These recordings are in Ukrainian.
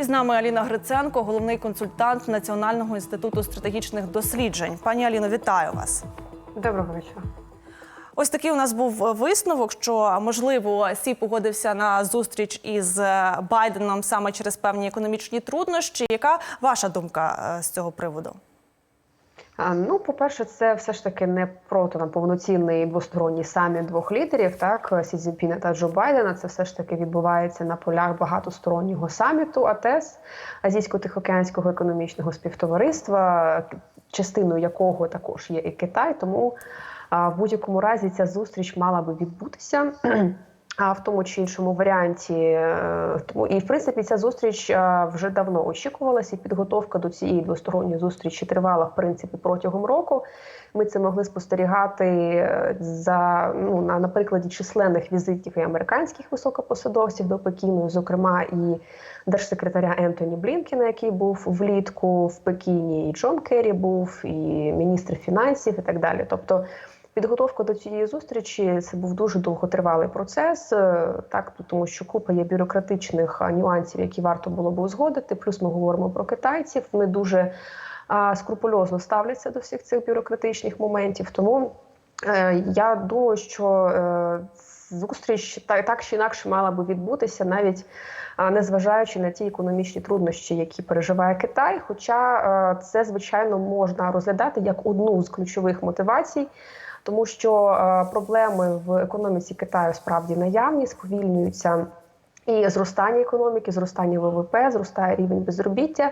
І з нами Аліна Гриценко, головний консультант Національного інституту стратегічних досліджень. Пані Аліно, вітаю вас. Доброго вечора. Ось такий у нас був висновок, що можливо Сі погодився на зустріч із е, Байденом саме через певні економічні труднощі. Яка ваша думка е, з цього приводу? Ну, по-перше, це все ж таки не просто там повноцінний двосторонній саміт двох лідерів, так Сі Цзіньпіна та Джо Байдена. Це все ж таки відбувається на полях багатостороннього саміту АТЕС Азійсько-Тихоокеанського економічного співтовариства, частиною якого також є і Китай. Тому в будь-якому разі ця зустріч мала би відбутися. В тому чи іншому варіанті, Е, тому і в принципі ця зустріч е, вже давно очікувалася. Підготовка до цієї двосторонньої зустрічі тривала в принципі протягом року. Ми це могли спостерігати е, за ну на, на прикладі численних візитів і американських високопосадовців до Пекіну, зокрема і держсекретаря Ентоні Блінкіна, який був влітку в Пекіні, і Джон Керрі був, і міністр фінансів, і так далі. Тобто. Підготовка до цієї зустрічі це був дуже довготривалий процес, е, так тому що купа є бюрократичних нюансів, які варто було би узгодити. Плюс ми говоримо про китайців. Вони дуже скрупульозно ставляться до всіх цих бюрократичних моментів. Тому е, я думаю, що е, зустріч так, чи інакше мала би відбутися навіть. Незважаючи на ті економічні труднощі, які переживає Китай, хоча це звичайно можна розглядати як одну з ключових мотивацій тому що е, проблеми в економіці Китаю справді наявні, сповільнюються і зростання економіки, зростання ВВП, зростає рівень безробіття,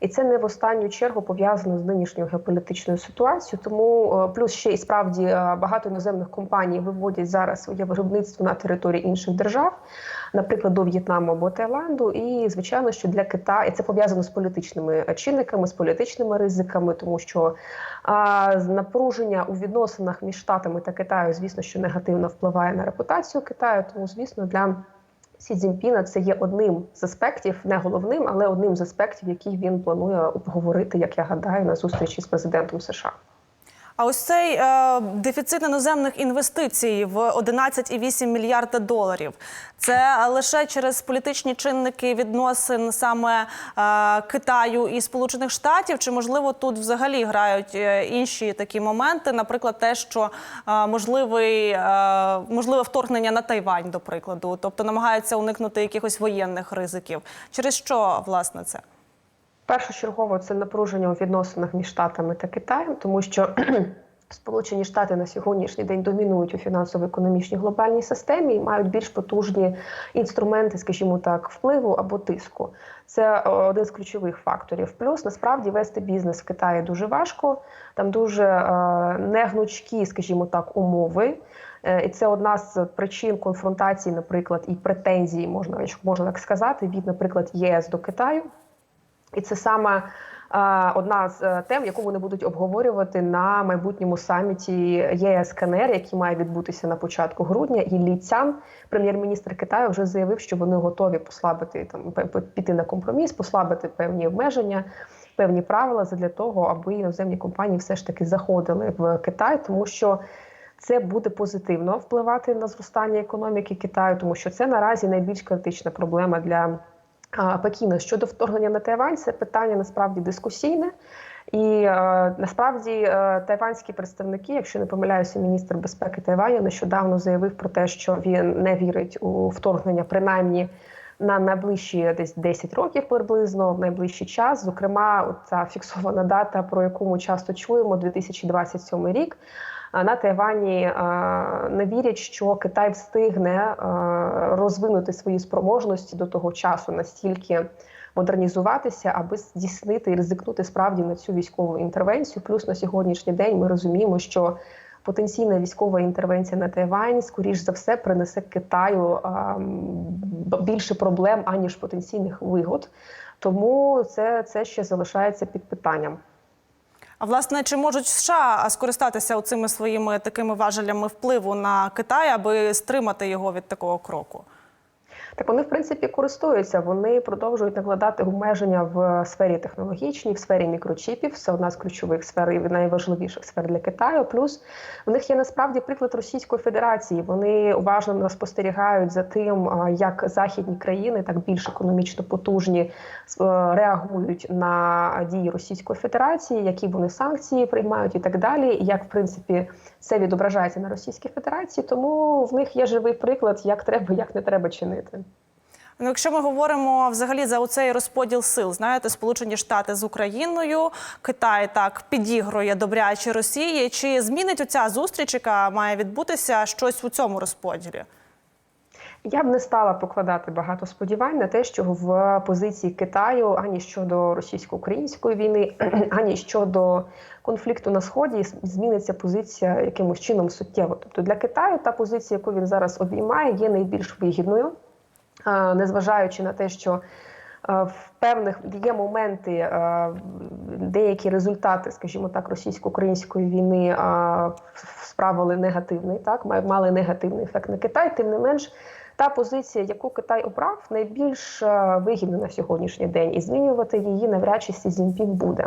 і це не в останню чергу пов'язано з нинішньою геополітичною ситуацією. Тому е, плюс ще й справді е, багато іноземних компаній виводять зараз своє виробництво на території інших держав, наприклад, до В'єтнаму або Таїланду. І звичайно, що для Китаю і це пов'язано з політичними чинниками, з політичними ризиками, тому що а, напруження у відносинах між штатами та Китаю, звісно, що негативно впливає на репутацію Китаю. Тому, звісно, для Сі Цзіньпіна це є одним з аспектів, не головним, але одним з аспектів, який він планує обговорити, як я гадаю, на зустрічі з президентом США. А ось цей е, дефіцит іноземних інвестицій в 11,8 мільярда доларів. Це лише через політичні чинники відносин саме е, Китаю і Сполучених Штатів, чи можливо тут взагалі грають е, інші такі моменти, наприклад, те, що е, можливий е, можливе вторгнення на Тайвань, до прикладу, тобто намагаються уникнути якихось воєнних ризиків. Через що власне це? Першочергово це напруження у відносинах між штатами та Китаєм, тому що Сполучені Штати на сьогоднішній день домінують у фінансово-економічній глобальній системі і мають більш потужні інструменти, скажімо так, впливу або тиску. Це е, один з ключових факторів. Плюс насправді вести бізнес в Китаї дуже важко, там дуже е, негнучкі, скажімо так, умови. Е, І це одна з причин конфронтації, наприклад, і претензій, можна можна так сказати, від, наприклад, ЄС до Китаю. І це саме е, одна з е, тем, яку вони будуть обговорювати на майбутньому саміті ЄС КНР, який має відбутися на початку грудня. І Лі Цян, прем'єр-міністр Китаю, вже заявив, що вони готові послабити там піти на компроміс, послабити певні обмеження, певні правила для того, аби іноземні компанії все ж таки заходили в Китай, тому що. Це буде позитивно впливати на зростання економіки Китаю, тому що це наразі найбільш критична проблема для Пекіна щодо вторгнення на Тайвань. Це питання насправді дискусійне. І е, насправді е, тайванські представники, якщо не помиляюся, міністр безпеки Тайваню нещодавно заявив про те, що він не вірить у вторгнення, принаймні на найближчі десь 10 років приблизно в найближчий час. Зокрема, ця фіксована дата, про яку ми часто чуємо, 2027 рік. На Тайвані е, не вірять, що Китай встигне е, розвинути свої спроможності до того часу настільки модернізуватися, аби здійснити і ризикнути справді на цю військову інтервенцію. Плюс на сьогоднішній день ми розуміємо, що потенційна військова інтервенція на Тайвань, скоріш за все, принесе Китаю а, більше проблем аніж потенційних вигод. Тому це, це ще залишається під питанням. А власне, чи можуть США скористатися цими своїми такими важелями впливу на Китай, аби стримати його від такого кроку? Так вони в принципі користуються. Вони продовжують накладати обмеження в сфері технологічній, в сфері мікрочіпів. Це одна з ключових сфер і найважливіших сфер для Китаю. Плюс в них є насправді приклад Російської Федерації. Вони уважно спостерігають за тим, як західні країни, так більш економічно потужні, е, реагують на дії Російської Федерації, які вони санкції приймають і так далі. І як в принципі це відображається на Російській Федерації. Тому в них є живий приклад, як треба, як не треба чинити. Ну, якщо ми говоримо взагалі за оцей розподіл сил, знаєте, Сполучені Штати з Україною, Китай так підігрує добряче Росії. Чи змінить оця зустріч, яка має відбутися щось у цьому розподілі? Я б не стала покладати багато сподівань на те, що в позиції Китаю ані щодо російсько-української війни, ані щодо конфликту на сході зміниться позиція якимось чином суттєво. Тобто для Китаю та позиція, яку він зараз обіймає, є найбільш вигідною, незважаючи на те, що е, в певних є моменти, е, деякі результати, скажімо так, російсько-української війни е, справили негативний, так мали негативний ефект на Китай. Тим не менш, та позиція, яку Китай обрав, найбільш е, вигідна на сьогоднішній день, і змінювати її навряд чи Сі буде.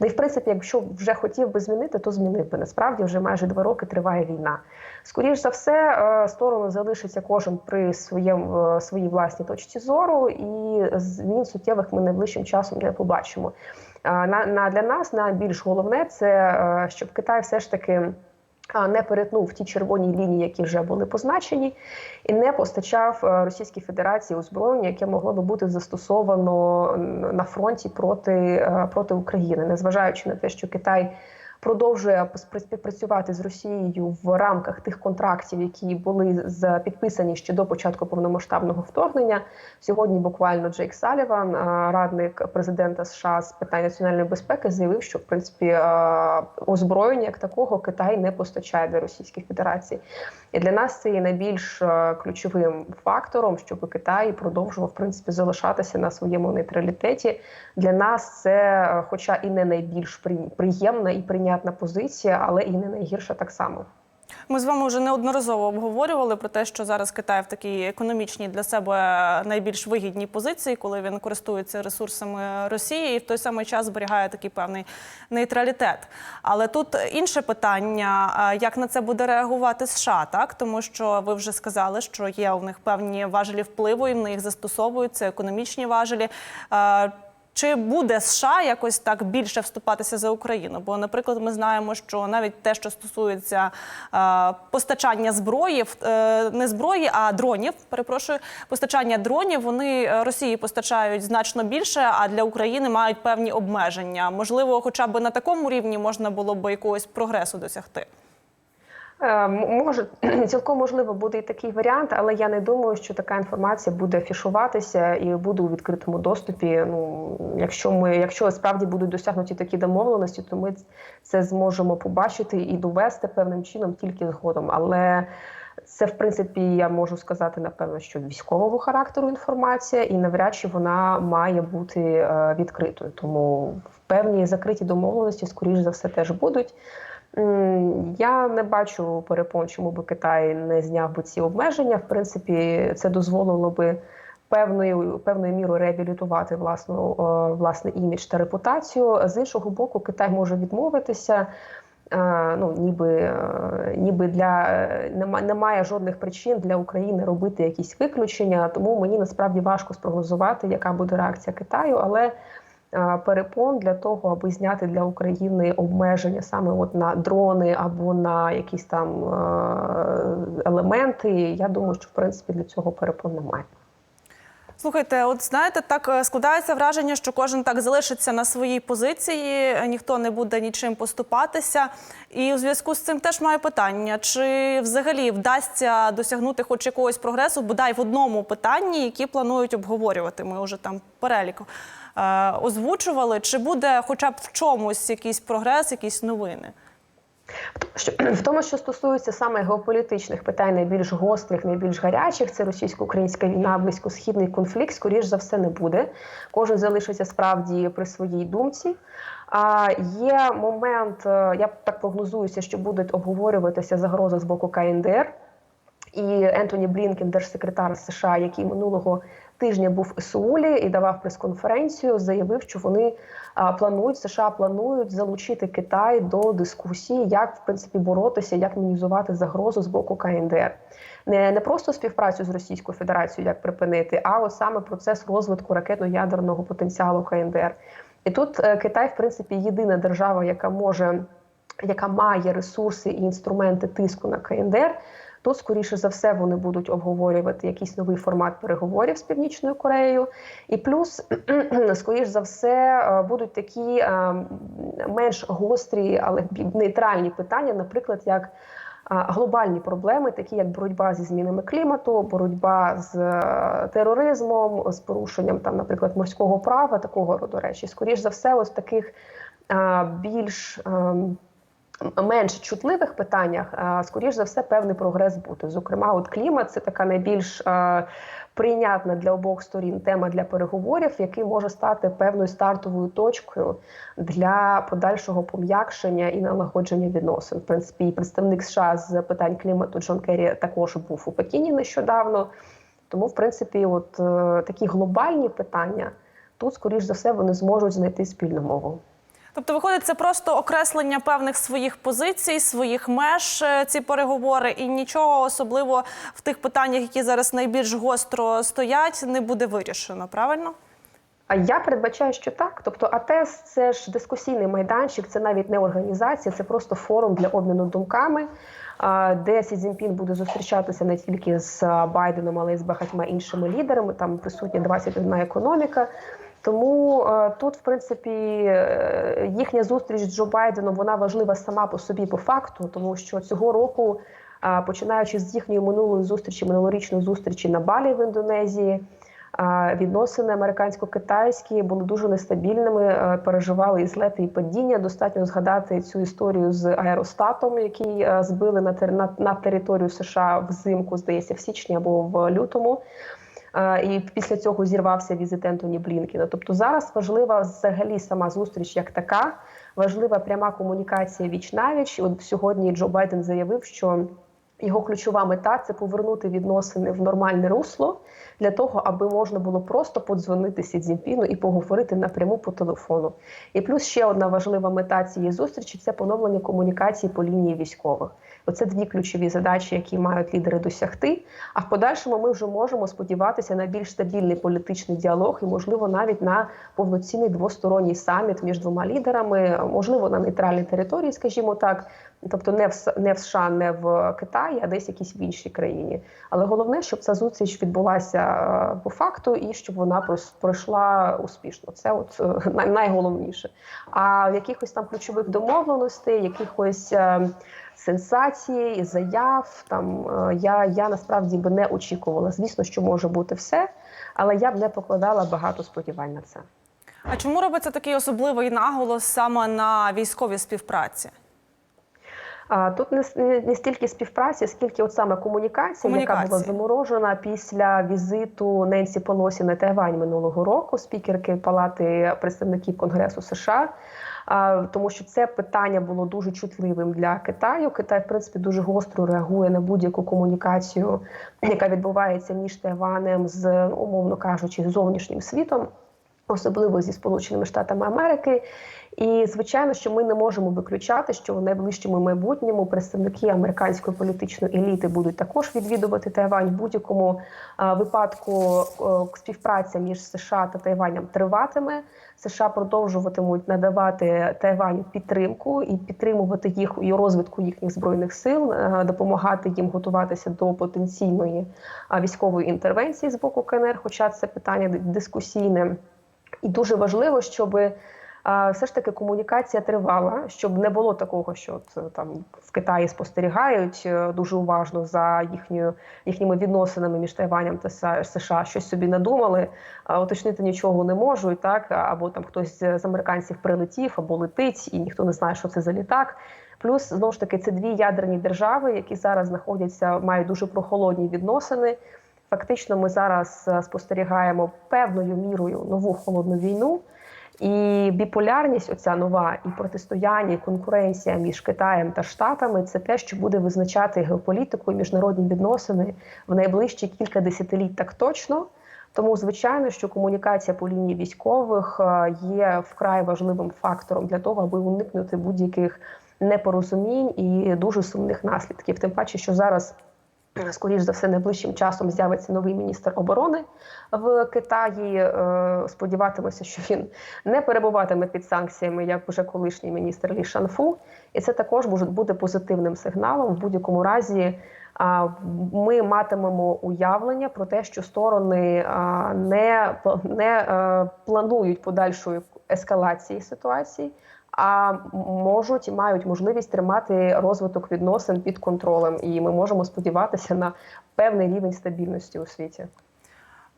Ну і в принципі, якщо вже хотів би змінити, то змінив би. Насправді вже майже два роки триває війна. Скоріш за все, е, сторону залишиться кожен при своєму е, своїй власній точці зору, і змін суттєвих ми найближчим часом не побачимо. На, на для нас найбільш головне це щоб Китай все ж таки. Не перетнув ті червоні лінії, які вже були позначені, і не постачав е, Російській Федерації озброєння, яке могло би бути застосовано на фронті проти, е, проти України, незважаючи на те, що Китай продовжує співпрацювати з Росією в рамках тих контрактів, які були підписані ще до початку повномасштабного вторгнення. Сьогодні буквально Джейк Саліван, радник президента США з питань національної безпеки, заявив, що в принципі озброєння як такого Китай не постачає до Російської Федерації. І для нас це є найбільш ключовим фактором, щоб Китай продовжував в принципі залишатися на своєму нейтралітеті. Для нас це, хоча і не найбільш при- приємна і прийнятна позиція, але і не найгірша так само. Ми з вами вже неодноразово обговорювали про те, що зараз Китай в такій економічній для себе найбільш вигідній позиції, коли він користується ресурсами Росії і в той самий час зберігає такий певний нейтралітет. Але тут інше питання: як на це буде реагувати США, так тому що ви вже сказали, що є у них певні важелі впливу, і вони їх застосовують, це економічні важелі. Чи буде США якось так більше вступатися за Україну? Бо, наприклад, ми знаємо, що навіть те, що стосується е, постачання зброї, е, не зброї, а дронів, перепрошую, постачання дронів, вони Росії постачають значно більше, а для України мають певні обмеження. Можливо, хоча б на такому рівні можна було б якогось прогресу досягти. Е, Може, цілком можливо буде і такий варіант, але я не думаю, що така інформація буде афішуватися і буде у відкритому доступі. Ну, якщо ми, якщо справді будуть досягнуті такі домовленості, то ми це зможемо побачити і довести певним чином тільки згодом. Але це, в принципі, я можу сказати напевно, що військового характеру інформація, і навряд чи вона має бути е, відкритою. Тому певні закриті домовленості, скоріш за все, теж будуть. Я не бачу перепон, чому би Китай не зняв би ці обмеження. В принципі, це дозволило би певною певною мірою реабілітувати власну е, власний імідж та репутацію. З іншого боку, Китай може відмовитися. е, Ну, ніби, е, ніби для немає жодних причин для України робити якісь виключення. Тому мені насправді важко спрогнозувати, яка буде реакція Китаю, але перепон для того, аби зняти для України обмеження саме от на дрони або на якісь там е, елементи. Я думаю, що в принципі для цього перепон немає. Слухайте, от знаєте, так е, складається враження, що кожен так залишиться на своїй позиції, е, ніхто не буде нічим поступатися. І у зв'язку з цим теж маю питання: чи взагалі вдасться досягнути хоч якогось прогресу, бодай в одному питанні, які планують обговорювати? Ми вже там перелік е, озвучували. Чи буде хоча б в чомусь якийсь прогрес, якісь новини? В тому, що стосується саме геополітичних питань, найбільш гострих, найбільш гарячих, це російсько-українська війна, близькосхідний конфлікт, скоріш за все, не буде. Кожен залишиться справді при своїй думці. А є момент, е, я так прогнозуюся, що будуть обговорюватися загрози з боку КНДР. І Ентоні Блінкен, держсекретар США, який минулого тижня був у Сеулі і давав прес-конференцію, заявив, що вони планують США планують залучити Китай до дискусії, як в принципі боротися, як мінімізувати загрозу з боку КНДР. Не, не просто співпрацю з Російською Федерацією, як припинити, а от саме процес розвитку ракетно-ядерного потенціалу КНДР. І тут е, Китай, в принципі, єдина держава, яка може, яка має ресурси і інструменти тиску на КНДР. Тут, скоріше за все, вони будуть обговорювати якийсь новий формат переговорів з Північною Кореєю. І плюс, скоріш за все, е, будуть такі е, менш гострі, але нейтральні питання, наприклад, як глобальні проблеми, такі як боротьба зі змінами клімату, боротьба з е, тероризмом, з порушенням там, наприклад, морського права, такого роду речі. Скоріш за все, ось таких більш ем, менш чутливих питаннях, скоріш за все, певний прогрес буде. Зокрема, от клімат це така найбільш прийнятна для обох сторін тема для переговорів, який може стати певною стартовою точкою для подальшого пом'якшення і налагодження відносин. В принципі, представник США з питань клімату Джон Керрі також був у Пекіні нещодавно. Тому, в принципі, от е, такі глобальні питання тут, скоріш за все, вони зможуть знайти спільну мову. Тобто, виходить, це просто окреслення певних своїх позицій, своїх меж е, ці переговори, і нічого особливо в тих питаннях, які зараз найбільш гостро стоять, не буде вирішено. Правильно? А я передбачаю, що так. Тобто, АТЕС це ж дискусійний майданчик, це навіть не організація, це просто форум для обміну думками, де Сі Цзіньпін буде зустрічатися не тільки з Байденом, але й з багатьма іншими лідерами. Там присутня 21 економіка. Тому е, тут, в принципі, е, їхня зустріч з Джо Байденом вона важлива сама по собі по факту, тому що цього року, е, починаючи з їхньої минулої зустрічі, минулорічної зустрічі на Балі в Індонезії. Відносини американсько-китайські були дуже нестабільними, переживали і злети, і падіння. Достатньо згадати цю історію з аеростатом, який збили на на, на територію США взимку, здається, в січні або в лютому. І після цього зірвався візит Ентоні Блінкіна. Тобто зараз важлива взагалі сама зустріч як така, важлива пряма комунікація віч навіч. От сьогодні Джо Байден заявив, що його ключова мета це повернути відносини в нормальне русло для того, аби можна було просто подзвонити Сі Цзіньпіну і поговорити напряму по телефону. І плюс ще одна важлива мета цієї зустрічі це поновлення комунікації по лінії військових. Оце дві ключові задачі, які мають лідери досягти. А в подальшому ми вже можемо сподіватися на більш стабільний політичний діалог і, можливо, навіть на повноцінний двосторонній саміт між двома лідерами, можливо, на нейтральній території, скажімо так, тобто не в не в США, не в Китаї, а десь якійсь в іншій країні. Але головне, щоб ця зустріч відбулася по факту і щоб вона пройшла успішно. Це от е, найголовніше. А якихось там ключових домовленостей, якихось. е, Сенсацій, заяв там е, я, я насправді би не очікувала. Звісно, що може бути все, але я б не покладала багато сподівань на це. А чому робиться такий особливий наголос саме на військовій співпраці? А тут не, не, стільки співпраці, скільки от саме комунікація, яка була заморожена після візиту Ненсі Полосі на Тайвань минулого року, спікерки Палати представників Конгресу США. А, тому що це питання було дуже чутливим для Китаю. Китай, в принципі, дуже гостро реагує на будь-яку комунікацію, яка відбувається між Тайванем з, умовно кажучи, зовнішнім світом, особливо зі Сполученими Штатами Америки. І звичайно, що ми не можемо виключати, що в найближчому майбутньому представники американської політичної еліти будуть також відвідувати Тайвань. В будь-якому випадку співпраця між США та Тайванем триватиме. США продовжуватимуть надавати Тайваню підтримку і підтримувати їх і розвитку їхніх збройних сил, е, допомагати їм готуватися до потенційної військової інтервенції з боку КНР. Хоча це питання дискусійне. І дуже важливо, щоб все ж таки комунікація тривала, щоб не було такого, що от, е, там в Китаї спостерігають е, дуже уважно за їхньою їхніми відносинами між Тайванем та США, щось собі надумали, уточнити нічого не можуть, так або там хтось з американців прилетів або летить, і ніхто не знає, що це за літак. Плюс знову ж таки це дві ядерні держави, які зараз знаходяться, мають дуже прохолодні відносини. Фактично, ми зараз е, спостерігаємо певною мірою нову холодну війну. І біполярність, оця нова, і протистояння, і конкуренція між Китаєм та Штатами це те, що буде визначати геополітику і міжнародні відносини в найближчі кілька десятиліть так точно. Тому, звичайно, що комунікація по лінії військових е, є вкрай важливим фактором для того, аби уникнути будь-яких непорозумінь і дуже сумних наслідків. Тим паче, що зараз. Е, Скоріш за все, найближчим часом з'явиться новий міністр оборони в Китаї. Е, Сподіватимося, що він не перебуватиме під санкціями, як вже колишній міністр Лі Шанфу. І це також може бути позитивним сигналом. В будь-якому разі ми матимемо уявлення про те, що сторони не, не е, планують подальшої ескалації ситуації. А можуть і мають можливість тримати розвиток відносин під контролем, і ми можемо сподіватися на певний рівень стабільності у світі.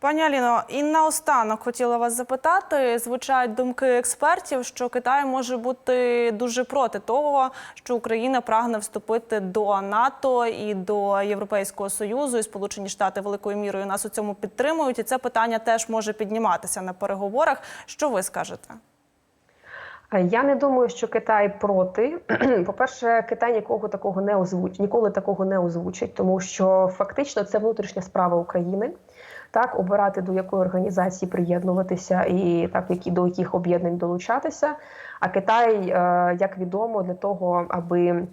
Пані Аліно, і наостанок хотіла вас запитати. Звучать думки експертів, що Китай може бути дуже проти того, що Україна прагне вступити до НАТО і до Європейського союзу, і Сполучені Штати великою мірою нас у цьому підтримують. І це питання теж може підніматися на переговорах. Що ви скажете? Я не думаю, що Китай проти. По-перше, Китай нікого такого не озвучить, ніколи такого не озвучить, тому що фактично це внутрішня справа України. Так, обирати до якої організації приєднуватися і так, які до яких об'єднань долучатися. А Китай, е, як відомо, для того, аби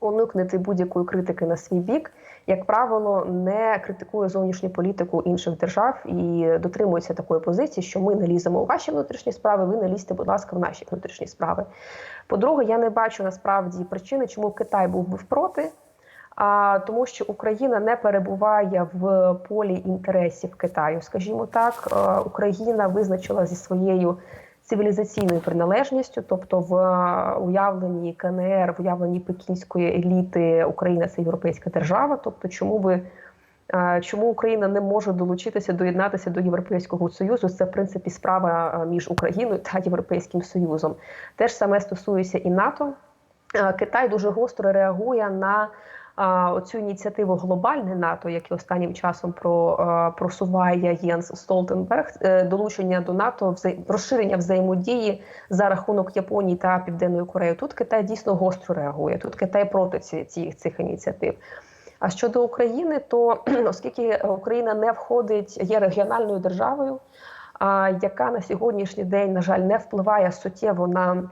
уникнути будь-якої критики на свій бік, як правило, не критикує зовнішню політику інших держав і дотримується такої позиції, що ми не ліземо у ваші внутрішні справи, ви не лізьте, будь ласка, в наші внутрішні справи. По-друге, я не бачу насправді причини, чому Китай був би проти. А тому, що Україна не перебуває в полі інтересів Китаю, скажімо так, Е, Україна визначила зі своєю цивілізаційною приналежністю, тобто в е, уявленні КНР, в уявленні пекінської еліти Україна це європейська держава. Тобто, чому би е, чому Україна не може долучитися, доєднатися до Європейського союзу? Це в принципі справа е, між Україною та Європейським Союзом. Те ж саме стосується і НАТО. Китай дуже гостро реагує на оцю ініціативу глобальне НАТО, яке останнім часом про а, просуває Єнс Столтенберг, е, долучення до НАТО, розширення взаємодії за рахунок Японії та Південної Кореї. Тут Китай дійсно гостро реагує. Тут Китай проти ці, цих ініціатив. А щодо України, то оскільки Україна не входить, є регіональною державою, а, яка на сьогоднішній день, на жаль, не впливає суттєво на а,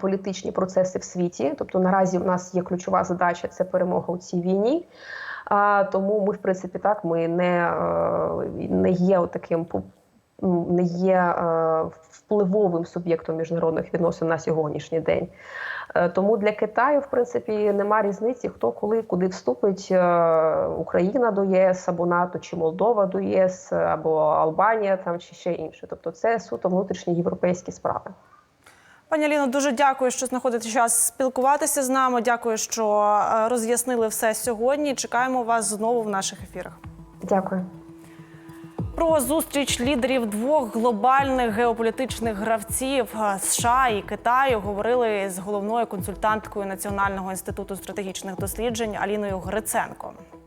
політичні процеси в світі. Тобто наразі у нас є ключова задача це перемога у цій війні. А, тому ми, в принципі, так ми не, е, не є таким не є е, впливовим суб'єктом міжнародних відносин на сьогоднішній день. Е, Тому для Китаю, в принципі, нема різниці, хто коли куди вступить Україна до єС або НАТО, чи Молдова до ЄС, або Албанія там чи ще інше. Тобто, це суто внутрішні європейські справи. Пані Аліно, дуже дякую, що знаходите час спілкуватися з нами. Дякую, що е, роз'яснили все сьогодні. Чекаємо вас знову в наших ефірах. Дякую. Про зустріч лідерів двох глобальних геополітичних гравців е, США і Китаю говорили з головною консультанткою Національного інституту стратегічних досліджень Аліною Гриценко.